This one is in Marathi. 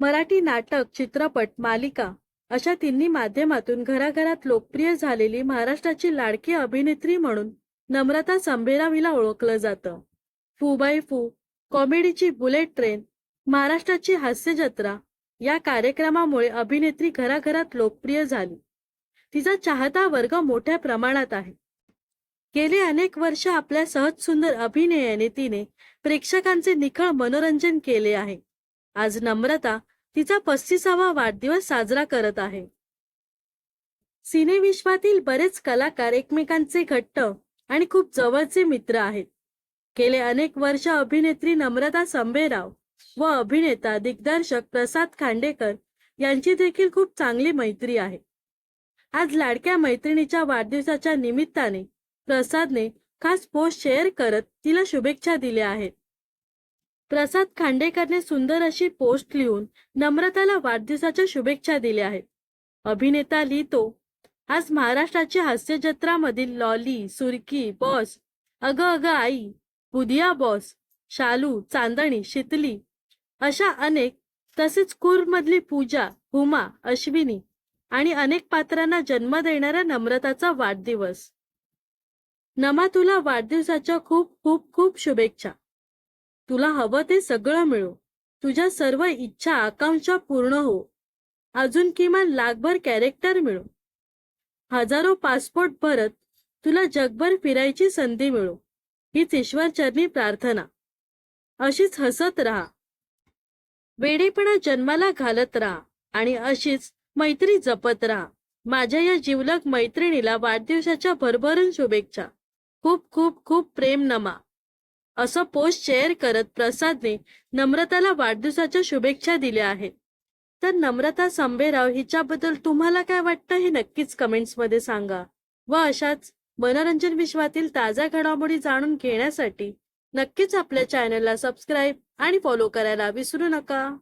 मराठी नाटक चित्रपट मालिका अशा तिन्ही माध्यमातून घराघरात लोकप्रिय झालेली महाराष्ट्राची लाडकी अभिनेत्री म्हणून नम्रता संभेरावीला ओळखलं जातं. फू बाय फू कॉमेडीची बुलेट ट्रेन महाराष्ट्राची हास्य जत्रा या कार्यक्रमामुळे अभिनेत्री घराघरात लोकप्रिय झाली. तिचा चाहता वर्ग मोठ्या प्रमाणात आहे. गेले अनेक वर्ष आपल्या सहज सुंदर अभिनयाने तिने प्रेक्षकांचे निखळ मनोरंजन केले आहे. आज नम्रता तिचा पस्तीसावा वाढदिवस साजरा करत आहे. सिनेविश्वातील बरेच कलाकार एकमेकांचे घट्ट आणि खूप जवळचे मित्र आहेत. गेले अनेक वर्ष अभिनेत्री नम्रता संभेराव व अभिनेता दिग्दर्शक प्रसाद खांडेकर यांची देखील खूप चांगली मैत्री आहे. आज लाडक्या मैत्रिणीच्या वाढदिवसाच्या निमित्ताने प्रसादने खास पोस्ट शेअर करत तिला शुभेच्छा दिल्या आहेत. प्रसाद खांडेकरने सुंदर अशी पोस्ट लिहून नम्रताला वाढदिवसाच्या शुभेच्छा दिल्या आहेत. अभिनेता लिहितो आज महाराष्ट्राची हास्य जत्रामधील लॉली सुरकी बॉस अग अग आई बुधिया बॉस शालू चांदणी शितली अशा अनेक तसेच मधली पूजा हुमा अश्विनी आणि अनेक पात्रांना जन्म देणाऱ्या नम्रताचा वाढदिवस. नमा तुला वाढदिवसाच्या खूप खूप खूप शुभेच्छा. तुला हवं ते सगळं मिळो. तुझ्या सर्व इच्छा आकांक्षा पूर्ण हो. अजून किमान लाखभर कॅरेक्टर मिळो. हजारो पासपोर्ट भरत तुला जगभर फिरायची संधी मिळो. हीच ईश्वरचरणी प्रार्थना. अशीच हसत राहा. वेडेपणा जन्माला घालत राहा आणि अशीच मैत्री जपत राहा. माझ्या या जिवलग मैत्रिणीला वाढदिवसाच्या भरभरून शुभेच्छा. खूप खूप खूप प्रेम नमा. असं पोस्ट शेअर करत प्रसादने नम्रताला वाढदिवसाच्या शुभेच्छा दिल्या आहेत. तर नम्रता संबेराव हिच्याबद्दल तुम्हाला काय वाटतं हे नक्कीच कमेंट्समध्ये सांगा व अशाच मनोरंजन विश्वातील ताज्या घडामोडी जाणून घेण्यासाठी नक्कीच आपल्या चॅनलला सबस्क्राईब आणि फॉलो करायला विसरू नका.